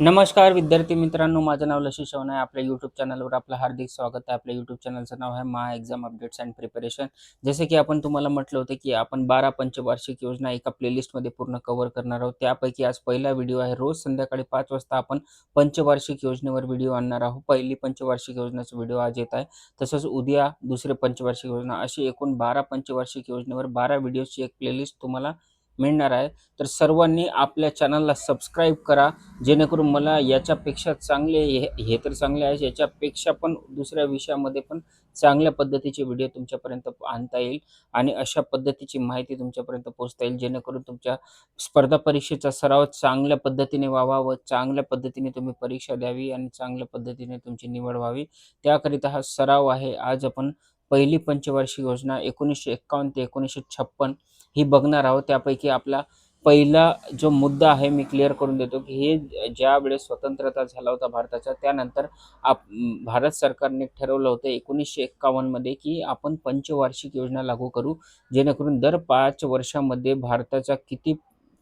नमस्कार विद्यार्थी मित्रांनो माझं नाव लशी शवण आहे. आपल्या यूट्यूब चॅनलवर आपलं हार्दिक स्वागत आहे. आपल्या यूट्यूब चॅनलचं नाव आहे मा एक्झाम अपडेट्स अँड प्रिपरेशन जसे की आपण तुम्हाला म्हटलं होतं की आपण बारा पंचवार्षिक योजना एका प्लेलिस्टमध्ये पूर्ण कव्हर करणार आहोत. त्यापैकी आज पहिला व्हिडिओ आहे. रोज संध्याकाळी पाच वाजता आपण पंचवार्षिक योजनेवर व्हिडिओ आणणार आहोत. पहिली पंचवार्षिक योजनेचा व्हिडिओ आज येत आहे. तसंच उद्या दुसरे पंचवार्षिक योजना. अशी एकूण बारा पंचवार्षिक योजनेवर बारा व्हिडिओची एक प्लेलिस्ट तुम्हाला मिळणार आहे. तर सर्वांनी आपल्या चॅनलला सबस्क्राईब करा. जेणेकरून मला याच्यापेक्षा चांगले हे हे तर चांगले आहे. याच्यापेक्षा पण दुसऱ्या विषयामध्ये पण चांगल्या पद्धतीचे व्हिडिओ तुमच्यापर्यंत आणता येईल. आणि अशा पद्धतीची माहिती तुमच्यापर्यंत पोहोचता येईल. जेणेकरून तुमच्या स्पर्धा परीक्षेचा सराव चांगल्या पद्धतीने व्हावा. व चांगल्या पद्धतीने तुम्ही परीक्षा द्यावी आणि चांगल्या पद्धतीने तुमची निवड व्हावी. त्याकरिता हा सराव आहे. आज आपण पहिली पंचवार्षिक योजना एकोणीसशे एक्कावन्न ते एकोणीसशे छप्पन ही बघणार आहोत. त्यापैकी आपला पहिला जो मुद्दा आहे मी क्लिअर करून देतो की हे ज्या वेळेस स्वतंत्रता झाला होता भारताचा त्यानंतर आप भारत सरकारने ठरवलं होतं एकोणीसशे एक्कावन्नमध्ये की आपण पंचवार्षिक योजना लागू करू. जेणेकरून दर पाच वर्षामध्ये भारताचा किती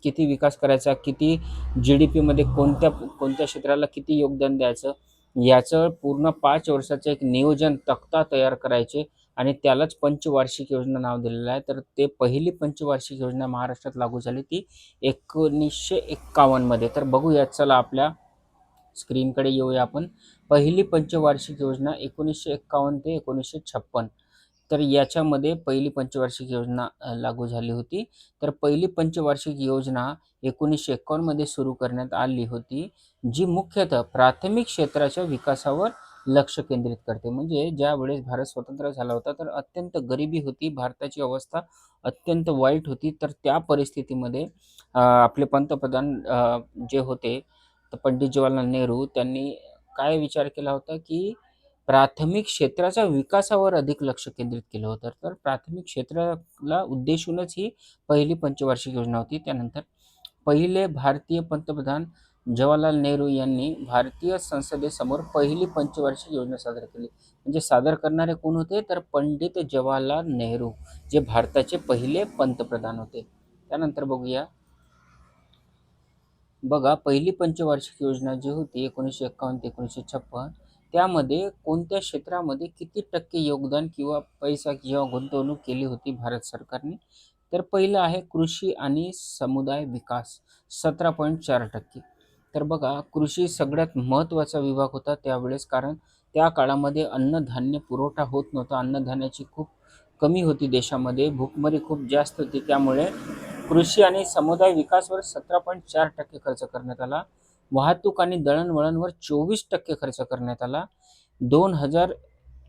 किती विकास करायचा किती जी डी पीमध्ये कोणत्या कोणत्या क्षेत्राला किती योगदान द्यायचं याचं पूर्ण पाच वर्षाचं एक नियोजन तक्ता तयार करायचे. आणि त्यालाच पंचवार्षिक योजना नाव दिलेलं आहे. तर ते पहिली पंचवार्षिक योजना महाराष्ट्रात लागू झाली ती एकोणीसशे एक्कावन्नमध्ये तर बघूया चला आपल्या स्क्रीनकडे येऊया आपण. पहिली पंचवार्षिक योजना एकोणीसशे एक्कावन्न ते एकोणीसशे छप्पन. तर याच्यामध्ये पहिली पंचवार्षिक योजना लागू झाली होती. तर पहिली पंचवार्षिक योजना एकोणीसशे एकावन्नमध्ये सुरू करण्यात आली होती जी मुख्यतः प्राथमिक क्षेत्राच्या विकासावर लक्ष केंद्रित करते. म्हणजे ज्या वेळेस भारत स्वतंत्र झाला होता तर अत्यंत गरिबी होती भारताची अवस्था अत्यंत वाईट होती. तर त्या परिस्थितीमध्ये आपले पंतप्रधान जे होते तर पंडित जवाहरलाल नेहरू त्यांनी काय विचार केला होता की प्राथमिक क्षेत्राच्या विकासावर अधिक लक्ष केंद्रित केलं होतं. तर प्राथमिक क्षेत्राला उद्देशूनच ही पहिली पंचवार्षिक योजना होती. त्यानंतर पहिले भारतीय पंतप्रधान जवाहरलाल नेहरू यांनी भारतीय संसदेसमोर पहिली पंचवार्षिक योजना सादर केली. म्हणजे सादर करणारे कोण होते? तर पंडित जवाहरलाल नेहरू जे भारताचे पहिले पंतप्रधान होते. त्यानंतर बघूया. बघा पहिली पंचवार्षिक योजना जी होती एकोणीसशे एक्कावन्न ते एकोणीसशे छप्पन त्यामध्ये कोणत्या क्षेत्रामध्ये किती टक्के योगदान किंवा पैसा किंवा गुंतवणूक केली होती भारत सरकारने? तर पहिलं आहे कृषी आणि समुदाय विकास सतरा पॉईंट चार टक्के. तर बघा कृषी सगळ्यात महत्त्वाचा विभाग होता त्यावेळेस कारण त्या काळामध्ये अन्नधान्य पुरवठा होत नव्हता. अन्नधान्याची खूप कमी होती देशामध्ये भूकमरी खूप जास्त होती. त्यामुळे कृषी आणि समुदाय विकासवर सतरा पॉईंट चार टक्के खर्च करण्यात आला. वाहतूक आणि दळणवळणवर चोवीस टक्के खर्च करण्यात आला. दोन हजार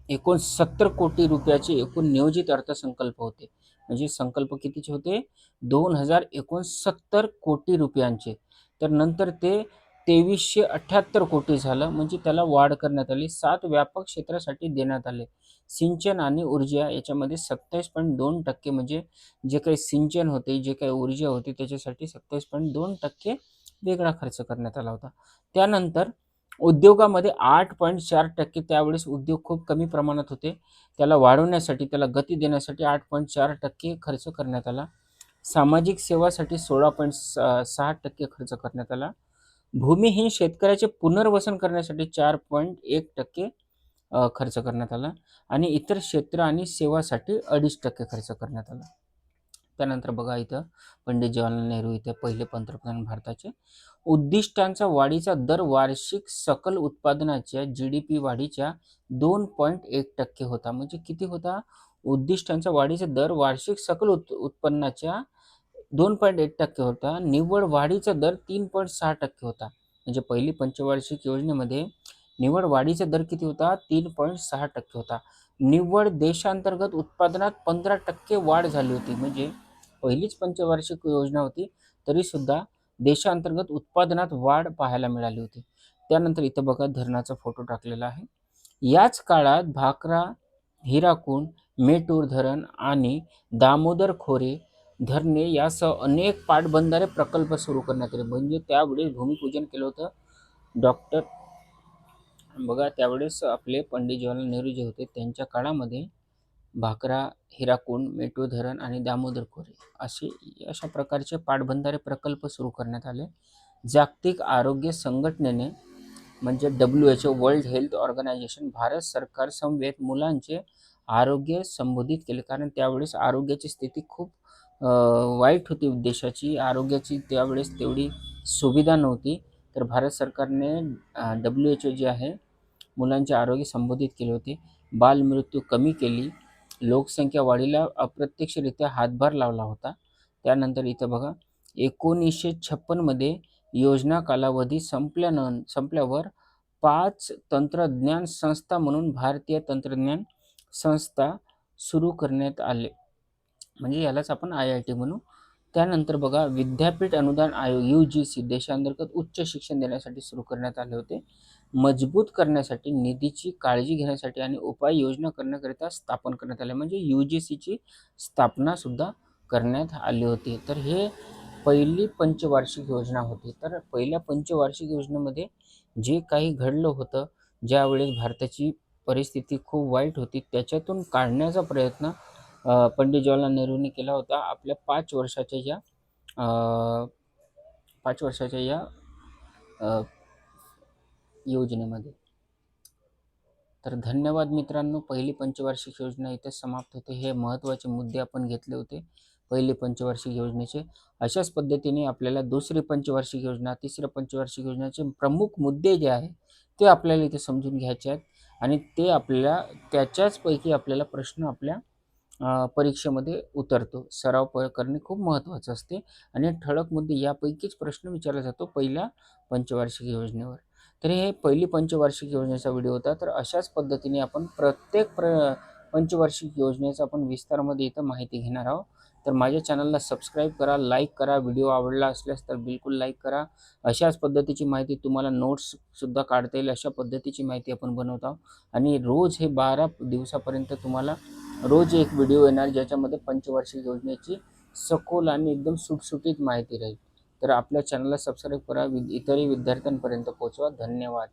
एकोणसत्तर कोटी रुपयाचे एकूण नियोजित अर्थसंकल्प होते. म्हणजे संकल्प कितीचे होते? दोन हजार एकोणसत्तर कोटी रुपयांचे. तर नंतर ते तेवीसशे अठ्ठ्याहत्तर कोटी झालं. म्हणजे त्याला वाढ करण्यात आली. सात व्यापक क्षेत्रासाठी देण्यात आले. सिंचन आणि ऊर्जा याच्यामध्ये सत्तावीस पॉईंट दोन टक्के म्हणजे जे काही सिंचन होते जे काही ऊर्जा होती त्याच्यासाठी सत्तावीस पॉईंट दोन टक्के वेगळा खर्च करण्यात आला होता. त्यानंतर उद्योगामध्ये आठ पॉईंट चार टक्के त्यावेळेस उद्योग खूप कमी प्रमाणात होते. त्याला वाढवण्यासाठी त्याला गती देण्यासाठी आठ पॉईंट चार टक्के खर्च करण्यात आला. सामाजिक सेवासाठी सोळा पॉईंट सहा टक्के खर्च करण्यात आला. भूमिहीन शेतकऱ्याचे पुनर्वसन करण्यासाठी चार पॉईंट एक टक्के खर्च करण्यात आला आणि इतर क्षेत्र आणि सेवासाठी अडीच टक्के खर्च करण्यात आला. त्यानंतर बघा इथं पंडित जवाहरलाल नेहरू इथे पहिले पंतप्रधान भारताचे. उद्दिष्टांचा वाढीचा दर वार्षिक सकल उत्पादनाच्या जी डी पी वाढीच्या दोन पॉईंट एक टक्के होता. म्हणजे किती होता? उद्दिष्टांचा वाढीचा दर वार्षिक सकल उत् उत्पन्नाच्या दोन पॉईंट एक टक्के होता. निव्वळ वाढीचा दर तीन पॉईंट सहा टक्के होता. म्हणजे पहिली पंचवार्षिक योजनेमध्ये निव्वळ वाढीचा दर किती होता? तीन पॉईंट सहा टक्के होता. निव्वळ देशांतर्गत उत्पादनात पंधरा टक्के वाढ झाली होती. म्हणजे पहिलीच पंचवार्षिक योजना होती तरीसुद्धा देशांतर्गत उत्पादनात वाढ पाहायला मिळाली होती. त्यानंतर इथं बघा धरणाचा फोटो टाकलेला आहे. याच काळात भाकरा हिराकूड मेटूर धरण आणि दामोदर खोरे धरणे यासह अनेक पाटबंधारे प्रकल्प सुरू करण्यात आले. म्हणजे त्यावेळेस भूमिपूजन केलं होतं. डॉक्टर बघा त्यावेळेस आपले पंडित जवाहरलाल नेहरू जे होते त्यांच्या काळामध्ये भाकरा हिराकुंड मेटू धरण आणि दामोदर खोरे असे अशा प्रकारचे पाटबंधारे प्रकल्प सुरू करण्यात आले. जागतिक आरोग्य संघटनेने म्हणजे W H O world health organisation Bharat सरकार समवेत मुलांचे आरोग्य संबोधित केले. कारण त्यावेळेस आरोग्याची स्थिती खूप वाईट होती देशाची. आरोग्याची त्यावेळेस तेवढी सुविधा नव्हती. तर भारत सरकारने डब्ल्यू एच ओ जे आहे मुलांचे आरोग्य संबोधित केले होते. बालमृत्यू कमी केली. लोकसंख्या वाढीला अप्रत्यक्षरित्या हातभार लावला होता. त्यानंतर इथं बघा एकोणीसशे छप्पनमध्ये योजना कालावधी संपल्यान संपल्यावर पाच तंत्रज्ञान संस्था म्हणून भारतीय तंत्रज्ञान संस्था सुरू करण्यात आले. म्हणजे यालाच आपण आय आय टी म्हणू. त्यानंतर बघा विद्यापीठ अनुदान आयोग यू जी सी देशांतर्गत उच्च शिक्षण देण्यासाठी सुरू करण्यात आले होते. मजबूत करण्यासाठी निधीची काळजी घेण्यासाठी आणि उपाययोजना करण्याकरिता स्थापन करण्यात आले. म्हणजे यू जी सीची स्थापनासुद्धा करण्यात आली होती. तर हे पहिली पंचवार्षिक योजना होती. तर पहिल्या पंचवार्षिक योजनेमध्ये जे काही घडलं होतं ज्यावेळेस भारताची परिस्थिती खूप वाईट होती. त्याच्यातून काढण्याचा प्रयत्न पंडित जवाहरलाल नेहरूंनी केला होता. आपल्या पाच वर्षाच्या या पाच वर्षाच्या या योजनेमध्ये. तर धन्यवाद मित्रांनो. पहिली पंचवार्षिक योजना इथे समाप्त होते. हे महत्त्वाचे मुद्दे आपण घेतले होते. पहिली पंचवार्षिक योजनेचे. अशाच पद्धतीने आपल्याला दुसरी पंचवार्षिक योजना तिसऱ्या पंचवार्षिक योजनेचे प्रमुख मुद्दे जे आहे ते आपल्याला इथे समजून घ्यायचे आहेत. आणि ते आपल्याला त्याच्याचपैकी आपल्याला प्रश्न आपल्या परीक्षेमध्ये उतरतो. सराव प करणे खूप महत्त्वाचं असते. आणि ठळक मुद्दे यापैकीच प्रश्न विचारला जातो पहिल्या पंचवार्षिक योजनेवर. तर हे पहिली पंचवार्षिक योजनेचा व्हिडिओ होता. तर अशाच पद्धतीने आपण प्रत्येक प्र पंचवार्षिक योजनेचा आपण विस्तारामध्ये इथं माहिती घेणार आहोत. तर माझ्या चॅनलला सबस्क्राईब करा लाईक करा व्हिडिओ आवडला असल्यास तर बिलकुल लाईक करा. अशाच पद्धतीची माहिती तुम्हाला नोट्ससुद्धा काढता येईल अशा पद्धतीची माहिती आपण बनवत आहोत. आणि रोज हे बारा दिवसापर्यंत तुम्हाला रोज एक व्हिडिओ येणार ज्याच्यामध्ये पंचवार्षिक योजनेची सखोल आणि एकदम सुटसुटीत माहिती राहील. तर आपल्या चॅनलला सबस्क्राईब करा वि इतरही विद्यार्थ्यांपर्यंत पोहोचवा. धन्यवाद.